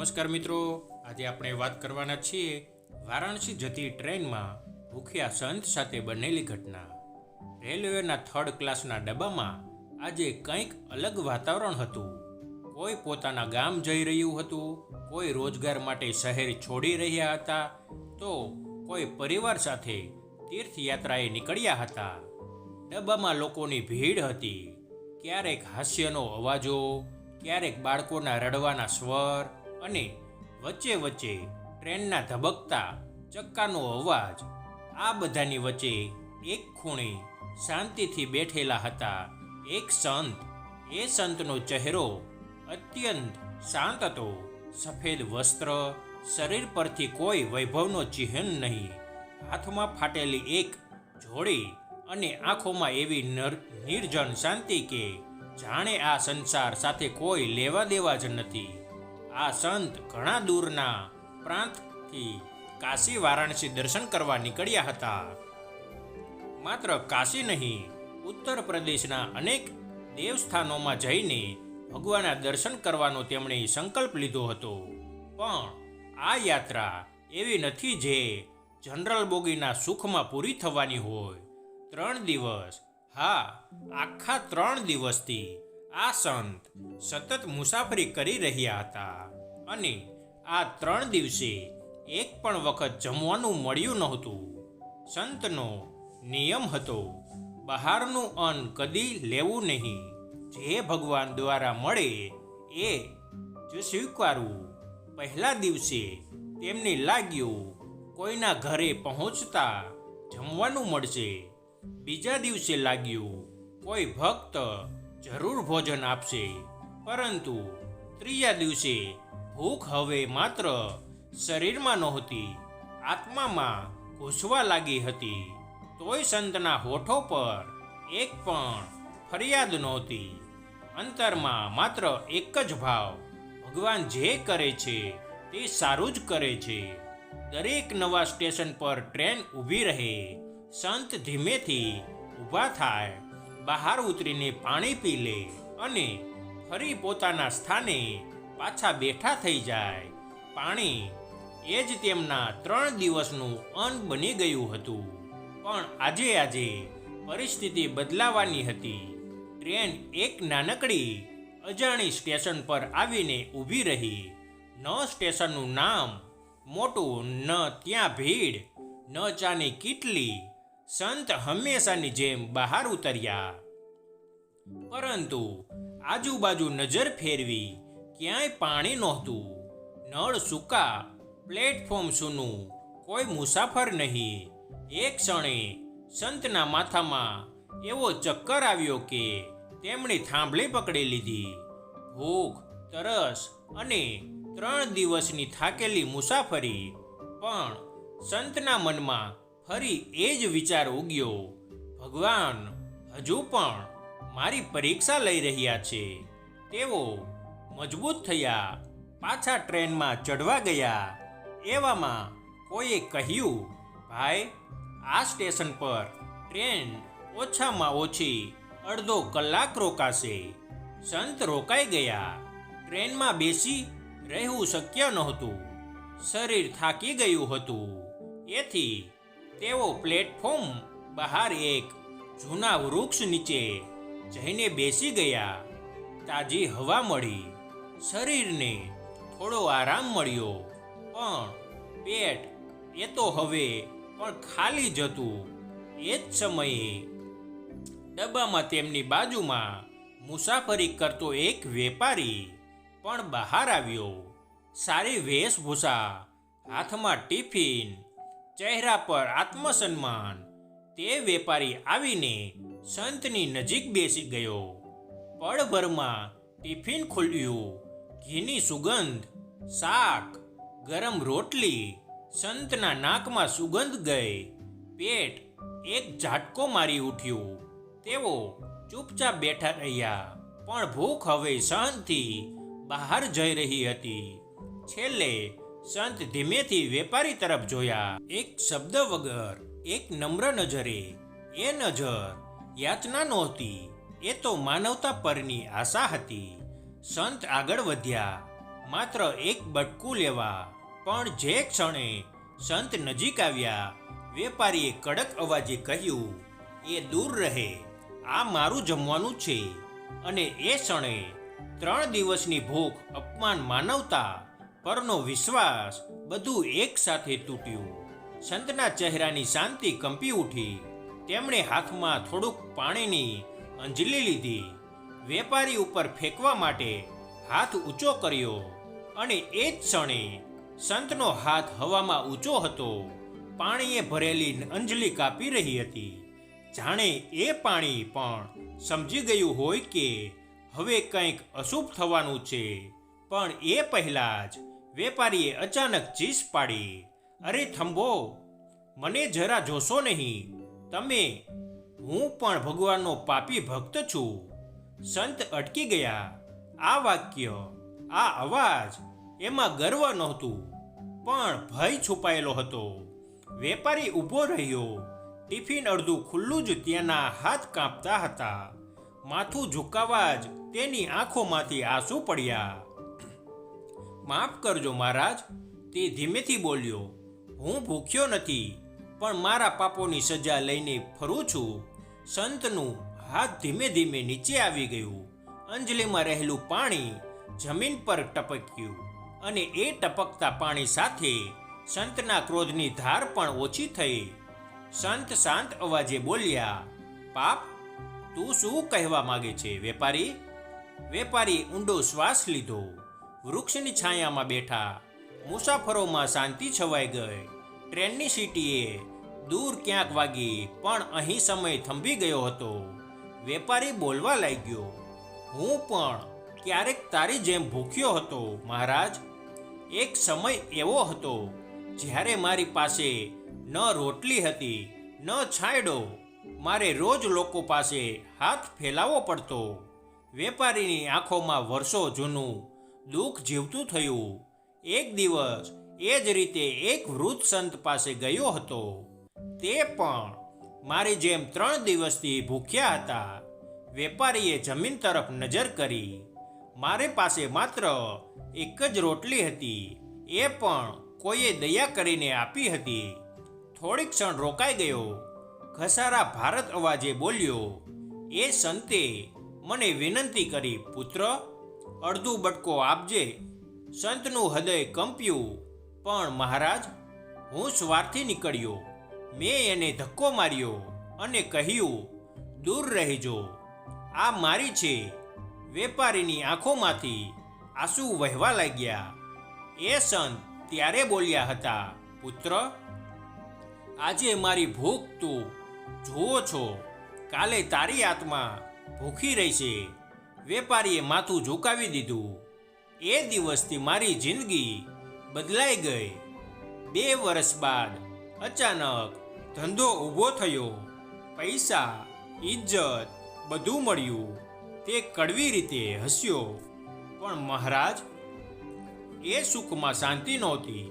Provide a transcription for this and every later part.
નમસ્કાર મિત્રો, આજે આપણે વાત કરવાના છીએ વારાણસી જતી ટ્રેનમાં ભૂખ્યા સંત સાથે બનેલી ઘટના. રેલવેના થર્ડ ક્લાસના ડબ્બામાં આજે કંઈક અલગ વાતાવરણ હતું. કોઈ પોતાના ગામ જઈ રહ્યું હતું, કોઈ રોજગાર માટે શહેર છોડી રહ્યા હતા, તો કોઈ પરિવાર સાથે તીર્થયાત્રાએ નીકળ્યા હતા. ડબ્બામાં લોકોની ભીડ હતી. ક્યારેક હાસ્યનો અવાજો, ક્યારેક બાળકોના રડવાના સ્વર અને વચ્ચે વચ્ચે ટ્રેનના ધબકતા, ચક્કાનો અવાજ, આ બધાની વચ્ચે એક ખૂણે શાંતિથી બેઠેલા હતા. એક સંત, એ સંતનો ચહેરો અત્યંત શાંત હતો. સફેદ વસ્ત્ર, શરીર પરથી કોઈ વૈભવનો ચિહ્ન નહીં. હાથમાં ફાટેલી એક જોડી અને આંખોમાં એવી નર, નિર્જન શાંતિ કે જાણે આ સંસાર સાથે કોઈ લેવા દેવા જ નથી. આ સંત ઘણા દૂરના પ્રાંતથી કાશી વારાણસી દર્શન કરવા નીકળ્યા હતા. માત્ર કાશી નહીં, ઉત્તર પ્રદેશના અનેક દેવસ્થાનોમાં જઈને ભગવાનના દર્શન કરવાનો તેમણે સંકલ્પ લીધો હતો. પણ આ યાત્રા એવી નથી જે જનરલ બોગીના સુખમાં પૂરી થવાની હોય. ત્રણ દિવસ, હા, આખા ત્રણ દિવસથી આ સંત સતત મુસાફરી કરી રહ્યા હતા. અને આ ત્રણ દિવસે એક પણ વખત જમવાનું મળ્યું નહોતું. સંતનો નિયમ હતો, બહારનું અન્ન કદી લેવું નહીં. જે ભગવાન દ્વારા મળે એ જ સ્વીકારવું. પહેલા દિવસે તેમને લાગ્યું, કોઈના ઘરે પહોંચતા જમવાનું મળશે. બીજા દિવસે લાગ્યું, કોઈ ભક્ત જરૂર ભોજન આપશે. પરંતુ ત્રીજા દિવસે ભૂખ હવે માત્ર શરીરમાં નહોતી, આત્મામાં ઘૂસવા લાગી હતી. તોય સંતના હોઠો પર એક પણ ફરિયાદ નહોતી. અંતરમાં માત્ર એક જ ભાવ, ભગવાન જે કરે છે તે સારું જ કરે છે. દરેક નવા સ્ટેશન પર ટ્રેન ઊભી રહે, સંત ધીમેથી ઊભા થાય, બહાર ઉતરીને પાણી પી લે અને ફરી પોતાના સ્થાને પાછા બેઠા થઈ જાય. પાણી એ જ તેમના ત્રણ દિવસનું અન્ન બની ગયું હતું. પણ આજે આજે પરિસ્થિતિ બદલાવાની હતી. ટ્રેન એક નાનકડી અજાણી સ્ટેશન પર આવીને ઊભી રહી. ન સ્ટેશનનું નામ, મોટું ન ત્યાં ભીડ, ન ચાની કીટલી, સંત હંમેશાની જેમ બહાર ઉતર્યા. પરંતુ આજુબાજુ નજર ફેરવી ક્યાંય પાણી નહોતું. નળ સૂકા, પ્લેટફોર્મ સૂનું, કોઈ મુસાફર નહીં. એક ક્ષણે સંતના માથામાં એવો ચક્કર આવ્યો કે તેમણે થાંભલી પકડી લીધી. ભૂખ, તરસ અને ત્રણ દિવસની થાકેલી મુસાફરી. પણ સંતના મનમાં ફરી એ જ વિચાર ઉગ્યો, ભગવાન, હજુ પણ મારી પરીક્ષા લઈ રહ્યા છે. તેઓ મજબૂત થયા. પાછા ટ્રેનમાં ચડવા ગયા. એવામાં કોઈએ કહ્યું, ભાઈ, આ સ્ટેશન પર ટ્રેન ઓછામાં ઓછી અડધો કલાક રોકાશે. સંત રોકાઈ ગયા. ટ્રેનમાં બેસી રહેવું શક્ય નહોતું. શરીર થાકી ગયું હતું. એથી તેઓ પ્લેટફોર્મ બહાર એક જૂના વૃક્ષ નીચે જઈને બેસી ગયા. તાજી હવા મળી. શરીરને થોડો આરામ મળ્યો, પણ પેટ એ તો હવે પણ ખાલી જતું એ જ સમયે ડબ્બામાં તેમની બાજુમાં મુસાફરી કરતો એક વેપારી પણ બહાર આવ્યો. સારી વેશભૂષા, હાથમાં ટિફિન, ચહેરા પર આત્મસન્માન, તે વેપારી આવીને સંતની નજીક બેસી ગયો. પળભરમાં ટિફિન ખોલ્યું ઘીની સુગંધ, શાક, ગરમ રોટલી, સંતના નાકમાં સુગંધ ગઈ. પેટ એક ઝાટકો મારી ઉઠ્યું. તેઓ ચૂપચાપ બેઠા રહ્યા. પણ ભૂખ હવે સહનથી બહાર જઈ રહી હતી. છેલ્લે સંત ધીમેથી વેપારી તરફ જોયા. એક શબ્દ વગર, એક નમ્ર નજરે. એ નજર યાચના નહોતી. એ તો માનવતા પરની આશા હતી. સંત આગળ વધ્યા. માત્ર એક બટકું લેવા, પણ જે ક્ષણે સંત નજીક આવ્યા, વેપારીએ કડક અવાજે કહ્યું, એ દૂર રહે, આ મારું જમવાનું છે. અને એ ક્ષણે ત્રણ દિવસની ભૂખ અપમાન માનવતા પરનો વિશ્વાસ બધું એક સાથે તૂટ્યું. સંતના ચહેરાની શાંતિ કંપી ઉઠી. તેમણે હાથમાં થોડુંક પાણીની અંજલી લીધી. વેપારી ઉપર ફેંકવા માટે હાથ ઊંચો કર્યો અને એ જ ક્ષણે સંતનો હાથ હવામાં ઊંચો હતો. પાણીએ ભરેલી અંજલિ કાપી રહી હતી. જાણે એ પાણી પણ સમજી ગયું હોય કે હવે કંઈક અશુભ થવાનું છે. પણ એ પહેલા જ વેપારીએ અચાનક ચીસ પાડી. અરે થંભો, મને જરા જોશો નહીં. તમે, હું પણ ભગવાનનો પાપી ભક્ત છું. સંત અટકી ગયા. આ વાક્ય, આ અવાજ એમાં ગર્વ નહોતું, પણ ભય છુપાયેલો હતો. વેપારી ઊભો રહ્યો, ટિફિન અડધું ખુલ્લું જ તેના હાથ કાંપતા હતા. માથું ઝુકાવા જ તેની આંખોમાંથી આંસુ પડ્યા. માફ કરજો મહારાજ, તે ધીમેથી બોલ્યો, હું ભૂખ્યો નથી, પણ મારા પાપોની સજા લઈને ફરું છું. સંતનું હાથ ધીમે ધીમે નીચે આવી ગયું. અંજલિમાં રહેલું પાણી જમીન પર ટપક્યું અને એ ટપકતા પાણી સાથે સંતના ક્રોધની ધાર પણ ઓછી થઈ. સંત શાંત અવાજે બોલ્યા પાપ તું શું કહેવા માંગે છે, વેપારી? વેપારી ઊંડો શ્વાસ લીધો. વૃક્ષની છાયામાં બેઠા. મુસાફરોમાં શાંતિ છવાઈ ગઈ. ટ્રેનની સીટીએ દૂર ક્યાંક વાગી પણ અહીં સમય થંભી ગયો હતો. વેપારી બોલવા લાગ્યો, હું પણ ક્યારેક તારી જેમ ભૂખ્યો હતો, મહારાજ. એક સમય એવો હતો, જ્યારે મારી પાસે ન રોટલી હતી, ન છાંયડો. મારે રોજ લોકો પાસે હાથ ફેલાવવો પડતો. વેપારીની આંખોમાં વર્ષો જૂનું દુઃખ જીવતું થયું. એક દિવસ એ જ રીતે એક વૃદ્ધ સંત પાસે ગયો હતો. તે પણ મારી જેમ ત્રણ દિવસથી ભૂખ્યા હતા. વેપારીએ જમીન તરફ નજર કરી. મારી પાસે માત્ર એક જ રોટલી હતી. એ પણ કોઈએ દયા કરીને આપી હતી. થોડીક ક્ષણ રોકાઈ ગયો. ઘસારા ભારત અવાજે બોલ્યો, એ સંતે, મને વિનંતી કરી, પુત્ર, અડધું બટકો આપજે. સંતનું હૃદય કંપ્યું, પણ મહારાજ, હું સ્વાર્થી નીકળ્યો. મેં એને ધક્કો માર્યો અને કહ્યું, દૂર રહેજો. આ મારી છે. વેપારીની આંખોમાંથી આંસુ વહેવા લાગ્યા. એ સંત ત્યારે બોલ્યા હતા, પુત્ર, આજે મારી ભૂખ તું જુઓ છો. કાલે તારી આત્મા ભૂખી રહેશે. વેપારીએ માથું ઝુકાવી દીધું. એ દિવસથી મારી જિંદગી બદલાઈ ગઈ. બે વર્ષ બાદ અચાનક ધંધો ઊભો થયો. પૈસા ઇજ્જત બધું મળ્યું. તે કડવી રીતે હસ્યો. પણ મહારાજ, એ સુખમાં શાંતિ નહોતી.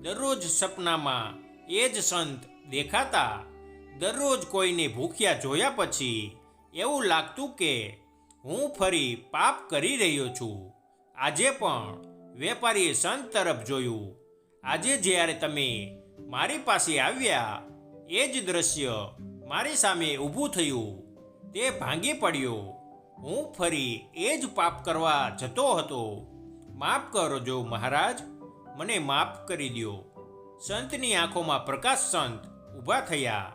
દરરોજ સપનામાં એ જ સંત દેખાતા. દરરોજ કોઈને ભૂખ્યા જોયા પછી એવું લાગતું કે હું ફરી પાપ કરી રહ્યો છું. આજે પણ વેપારીએ સંત તરફ જોયું. આજે જ્યારે તમે મારી પાસે આવ્યા. એ જ દ્રશ્ય મારી સામે ઊભું થયું. તે ભાંગી પડ્યો. હું ફરી એ જ પાપ કરવા જતો હતો. માફ કરજો મહારાજ, મને માફ કરી દ્યો. સંતની આંખોમાં પ્રકાશ સંત ઊભા થયા.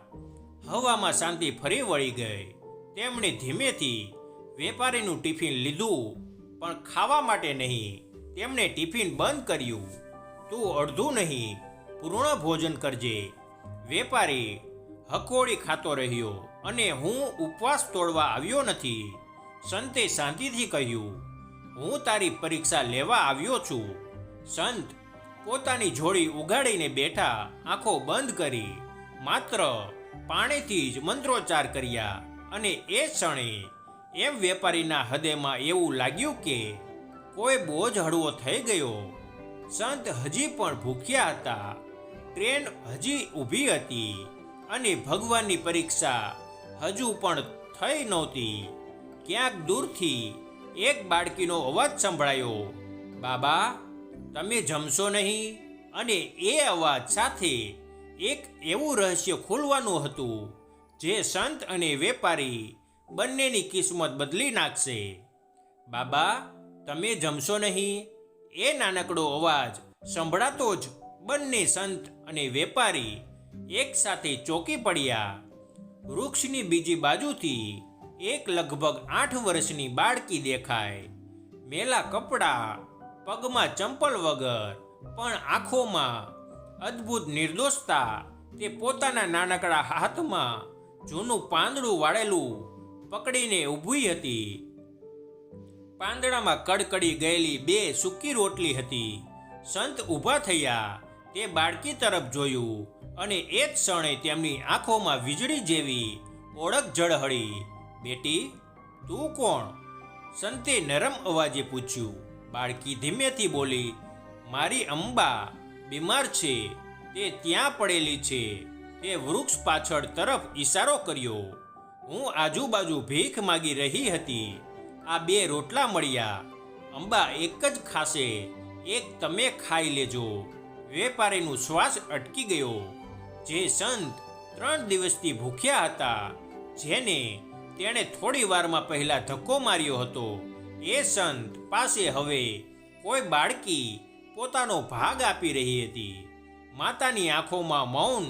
હવામાં શાંતિ ફરી વળી ગઈ. તેમણે ધીમેથી વેપારીનું ટિફિન લીધું, પણ ખાવા માટે નહીં. તેમણે ટિફિન બંધ કર્યું. તું અડધું નહીં પૂર્ણ ભોજન કરજે. વેપારી હકોડી ખાતો રહ્યો અને હું ઉપવાસ તોડવા આવ્યો નથી. સંતે શાંતિથી કહ્યું, હું તારી પરીક્ષા લેવા આવ્યો છું. સંત પોતાની જોડી ઉગાડીને બેઠા આંખો બંધ કરી માત્ર પાણીથી જ મંત્રોચ્ચાર કર્યા અને એ ક્ષણે એમ વેપારીના હૃદયમાં એવું લાગ્યું કે કોઈ બોજ હળવો થઈ ગયો. સંત હજી પણ ભૂખ્યા હતા. ટ્રેન હજી ઊભી હતી અને ભગવાનની પરીક્ષા હજુ પણ થઈ નહોતી. ક્યાંક દૂરથી એક બાળકીનો અવાજ સંભળાયો, બાબા, તમે જમશો નહીં? અને એ અવાજ સાથે એક એવું રહસ્ય ખોલવાનું હતું, જે સંત અને વેપારી બંનેની કિસ્મત બદલી નાખશે. બાબા, તમે જમશો નહીં? એ નાનકડો અવાજ સંભળાતો જ બંને સંત અને વેપારી એક સાથે ચોકી પડ્યા. વૃક્ષની બીજી બાજુથી એક લગભગ આઠ વર્ષની બાળકી દેખાય. મેલા કપડાં, પગમાં ચંપલ વગર, પણ આંખોમાં અદ્ભુત નિર્દોષતા, તે પોતાના નાનકડા હાથમાં જૂનું પાંદડું વાળેલું પકડીને ઊભી હતી. પાંદડામાં કડકડી ગયેલી બે સૂકી રોટલી હતી. સંત ઊભા થયા. તે બાળકી તરફ જોયું અને એ જ ક્ષણે તેમની આંખોમાં વીજળી જેવી ઓળખ ઝળહળી. બેટી, તું કોણ? સંતે નરમ અવાજે પૂછ્યું. બાળકી ધીમેથી બોલી, મારી અંબા બીમાર છે, તે ત્યાં પડેલી છે. તે વૃક્ષ પાછળ તરફ ઈશારો કર્યો. હું આજુબાજુ ભીખ માગી રહી હતી. આ બે રોટલા મળ્યા. અંબા એક જ ખાશે, એક તમે ખાઈ લેજો. વેપારીનું શ્વાસ અટકી ગયો. જે સંત ત્રણ દિવસથી ભૂખ્યા હતા, જેને તેણે થોડી વારમાં પહેલા ધક્કો માર્યો હતો. એ સંત પાસે હવે કોઈ બાળકી પોતાનો ભાગ આપી રહી હતી. માતાની આંખોમાં મૌન,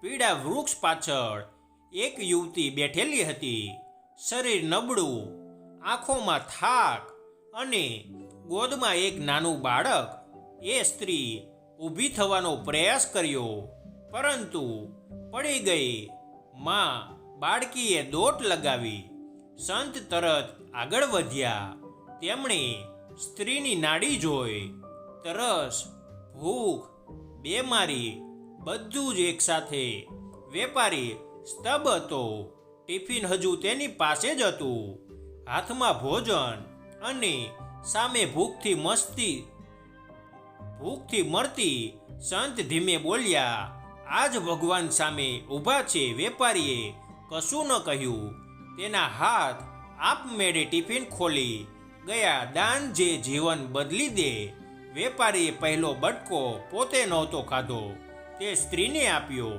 પીડા વૃક્ષ પાછળ એક યુવતી બેઠેલી હતી. શરીર નબળું, આંખોમાં થાક અને ગોદમાં એક નાનું બાળક, એ સ્ત્રી ઊભી થવાનો પ્રયાસ કર્યો. પરંતુ પડી ગઈ માં બાળકીએ દોટ લગાવી. સંત તરત આગળ વધ્યા. તેમણે સ્ત્રીની નાડી જોઈ. તરસ, ભૂખ, બેમારી બધું જ એકસાથે વેપારી સ્તબ હતો. ટિફિન હજુ તેની પાસે જ હતું. હાથમાં ભોજન અને સામે ભૂખથી મસ્તી ભૂખથી મરતી સંત ધીમે બોલ્યા, આજ ભગવાન સામે ઊભા છે વેપારીએ, કશું ન કહ્યું. તેના હાથ આપમેળે ટિફિન ખોલી, ગયા દાન જે જીવન બદલી દે, વેપારીએ પહેલો બટકો પોતે નહોતો ખાધો, તે સ્ત્રીને આપ્યો.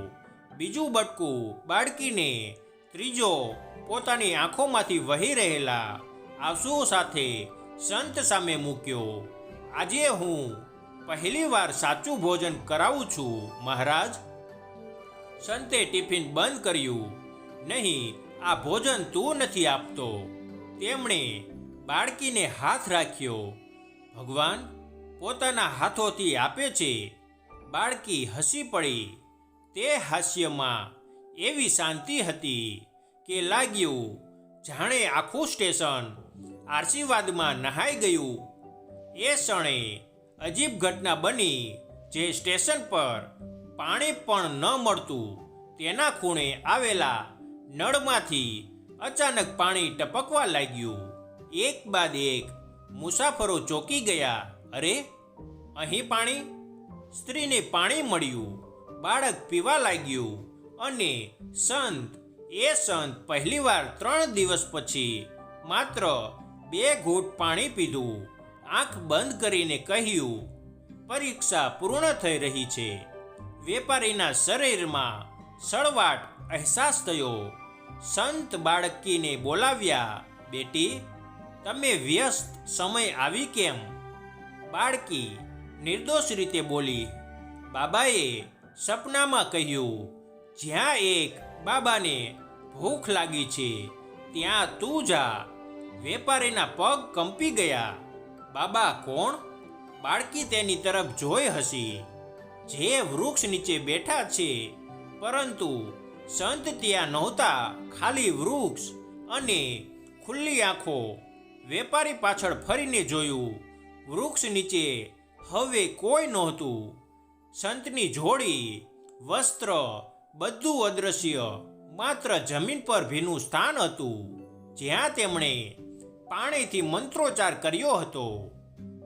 બીજું બટકું બાળકીને ત્રીજો પોતાની આંખોમાંથી વહી રહેલા આંસુઓ સાથે સંત સામે મૂક્યો. આજે હું પહેલીવાર સાચું ભોજન કરાવું છું, મહારાજ. સંતે ટિફિન બંધ કર્યું. નહીં, આ ભોજન તું નથી આપતો. તેમણે બાળકીને હાથ રાખ્યો. ભગવાન પોતાના હાથોથી આપે છે. બાળકી હસી પડી. તે હાસ્યમાં એવી શાંતિ હતી કે લાગ્યું, જાણે આખું સ્ટેશન આશીર્વાદમાં નહાઈ ગયું. એ ક્ષણે અજીબ ઘટના બની જે સ્ટેશન પર પાણી પણ ન મળતું. તેના ખૂણે આવેલા નળમાંથી અચાનક પાણી ટપકવા લાગ્યું. એક બાદ એક મુસાફરો ચોકી ગયા. અરે, અહીં પાણી? સ્ત્રીને પાણી મળ્યું. બાળક પીવા લાગ્યું અને સંત, એ સંત પહેલીવાર ત્રણ દિવસ પછી માત્ર બે ઘૂંટ પાણી પીધું. આંખ બંધ કરીને કહ્યું, પરીક્ષા પૂર્ણ થઈ રહી છે. વેપારીના શરીરમાં સળવાટ અહેસાસ થયો. સંત બાળકીને બોલાવ્યા, બેટી, તમે વ્યસ્ત સમય આવી કેમ બાળકી નિર્દોષ રીતે બોલી, બાબાએ સપનામાં કહ્યું, જ્યાં એક બાબાને ભૂખ લાગી છે, ત્યાં તું જા. વેપારીના પગ કંપી ગયા. બાબા કોણ? બાળકી તેની તરફ જોઈ હસી જે વૃક્ષ નીચે બેઠા છે. પરંતુ સંત ત્યાં નહોતા. ખાલી વૃક્ષ અને ખુલ્લી આંખો. વેપારી પાછળ ફરીને જોયું, વૃક્ષ નીચે હવે કોઈ નહોતું. સંતની જોડી, વસ્ત્ર, બધું અદ્રશ્ય, માત્ર જમીન પર ભીનું સ્થાન હતું. જ્યાં તેમણે પાણીથી મંત્રોચ્ચાર કર્યો હતો.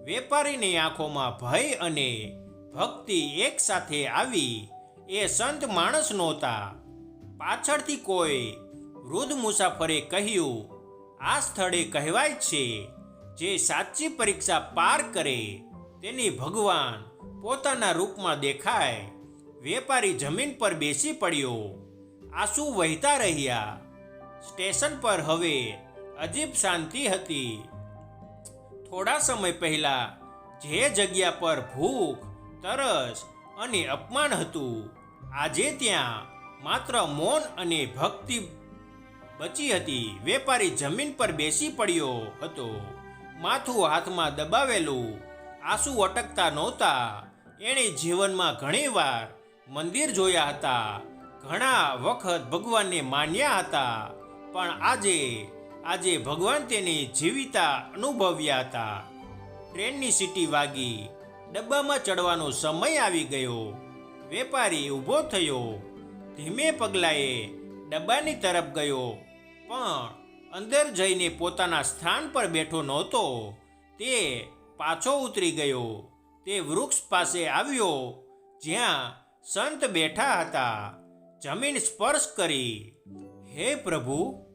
વેપારીની આંખોમાં ભય અને ભક્તિ એકસાથે આવી. એ સંત માણસ નહોતા. પાછળથી કોઈ વૃદ્ધ મુસાફરે કહ્યું, આ સ્થળે કહેવાય છે, જે સાચી પરીક્ષા પાર કરે, તેની ભગવાન પોતાના રૂપમાં દેખાય. વેપારી જમીન પર બેસી પડ્યો. આંસુ વહેતા રહ્યા. સ્ટેશન પર હવે અજીબ શાંતિ હતી. થોડા સમય પહેલા જે જગ્યા પર ભૂખ, તરસ અને અપમાન હતું, આજે ત્યાં માત્ર મૌન અને ભક્તિ બચી હતી. વેપારી જમીન પર બેસી પડ્યો હતો. માથું હાથમાં દબાવેલું, આંસુ અટકતા નહોતા. એણે જીવનમાં ઘણીવાર મંદિર જોયા હતા. ઘણા વખત ભગવાનને માન્યા હતા. પણ આજે આજે ભગવાન તેને જીવિતા અનુભવ્યા હતા. ટ્રેનની સીટી વાગી. ડબ્બામાં ચડવાનો સમય આવી ગયો. વેપારી ઊભો થયો. ધીમે પગલાએ ડબ્બાની તરફ ગયો. પણ અંદર જઈને પોતાના સ્થાન પર બેઠો નહોતો. તે પાછો ઉતરી ગયો. તે વૃક્ષ પાસે આવ્યો. જ્યાં સંત બેઠા હતા. જમીન સ્પર્શ કરી. હે પ્રભુ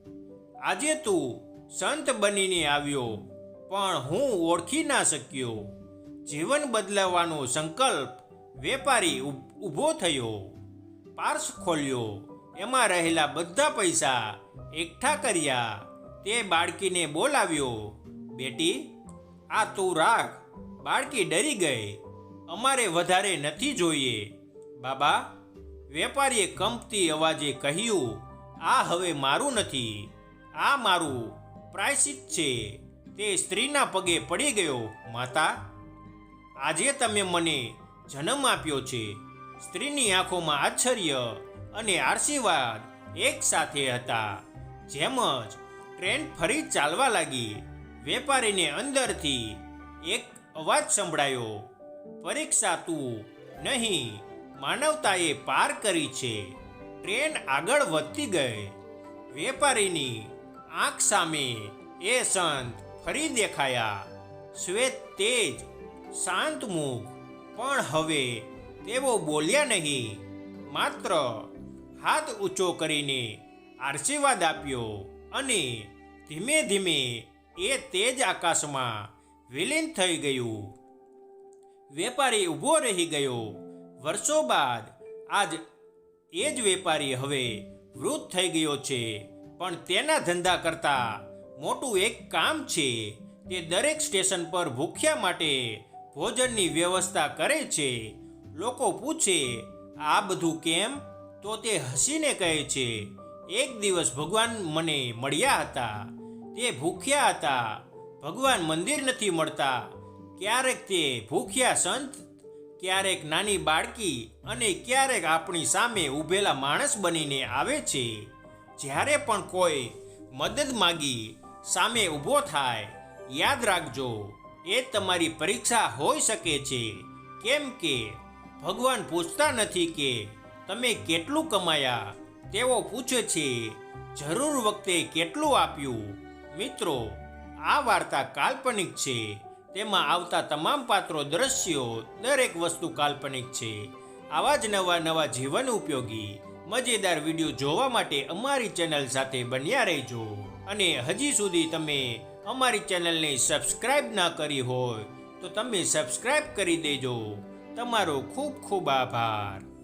આજે તું સંત બનીને આવ્યો, પણ હું ઓળખી ના શક્યો. જીવન બદલાવવાનો સંકલ્પ વેપારી ઊભ- થયો. પાર્સ ખોલ્યો. એમાં રહેલા બધા પૈસા એકઠા કર્યા. તે બાળકીને બોલાવ્યો, બેટી, આ તું રાખ. બાળકી ડરી ગઈ. અમારે વધારે નથી જોઈએ. બાબા, વેપારીએ કંપતી અવાજે કહ્યું, આ હવે મારું નથી. આ મારું પ્રાયશ્ચિત છે. તે સ્ત્રીના પગે પડી ગયો, માતા. આજે તમે મને જન્મ આપ્યો છે. સ્ત્રીની આંખોમાં આશ્ચર્ય અને આશીર્વાદ એક સાથે હતા. જેમ જ ટ્રેન ફરી ચાલવા લાગી. વેપારીને અંદરથી એક અવાજ સંભળાયો, પરીક્ષા તું નહીં, માનવતાએ પાર કરી છે. ટ્રેન આગળ વધતી ગઈ. વેપારીની આંખ સામે એ સંત ફરી દેખાયા. શ્વેત તેજ, શાંત મુખ, પણ હવે તેઓ બોલ્યા નહીં. માત્ર હાથ ઊંચો કરીને આશીર્વાદ આપ્યો અને ધીમે ધીમે એ તેજ આકાશમાં વિલીન થઈ ગયું. વેપારી ઊભો રહી ગયો. વર્ષો બાદ આજ એ જ વેપારી હવે વૃદ્ધ થઈ ગયો છે. પણ તેના ધંધા કરતા મોટું એક કામ છે, તે દરેક સ્ટેશન પર ભૂખ્યા માટે ભોજનની વ્યવસ્થા કરે છે. લોકો પૂછે, આ બધું કેમ? તો તે હસીને કહે છે, એક દિવસ ભગવાન મને મળ્યા હતા. તે ભૂખ્યા હતા. ભગવાન મંદિર નથી મળતા. ક્યારેક તે ભૂખ્યા સંત, ક્યારેક નાની બાળકી અને ક્યારેક આપણી સામે ઊભેલા માણસ બનીને આવે છે. જ્યારે પણ કોઈ મદદ માગી, સામે ઊભો થાય, યાદ રાખજો, એ તમારી પરીક્ષા હોઈ શકે છે. કેમ કે ભગવાન પૂછતા નથી કે તમે કેટલું કમાયા? તેઓ પૂછે છે, જરૂર વખતે કેટલું આપ્યું? મિત્રો, આ વાર્તા કાલ્પનિક છે. તેમાં આવતા તમામ પાત્રો, દ્રશ્યો દરેક વસ્તુ કાલ્પનિક છે. આવા જ નવા નવા જીવન ઉપયોગી મજેદાર વીડિયો જોવા માટે અમારી ચેનલ સાથે બન્યા રહેજો. અને હજી સુધી તમે અમારી ચેનલને સબસ્ક્રાઇબ ના કરી હોય તો તમે સબસ્ક્રાઇબ કરી દેજો. તમારો ખૂબ ખૂબ આભાર.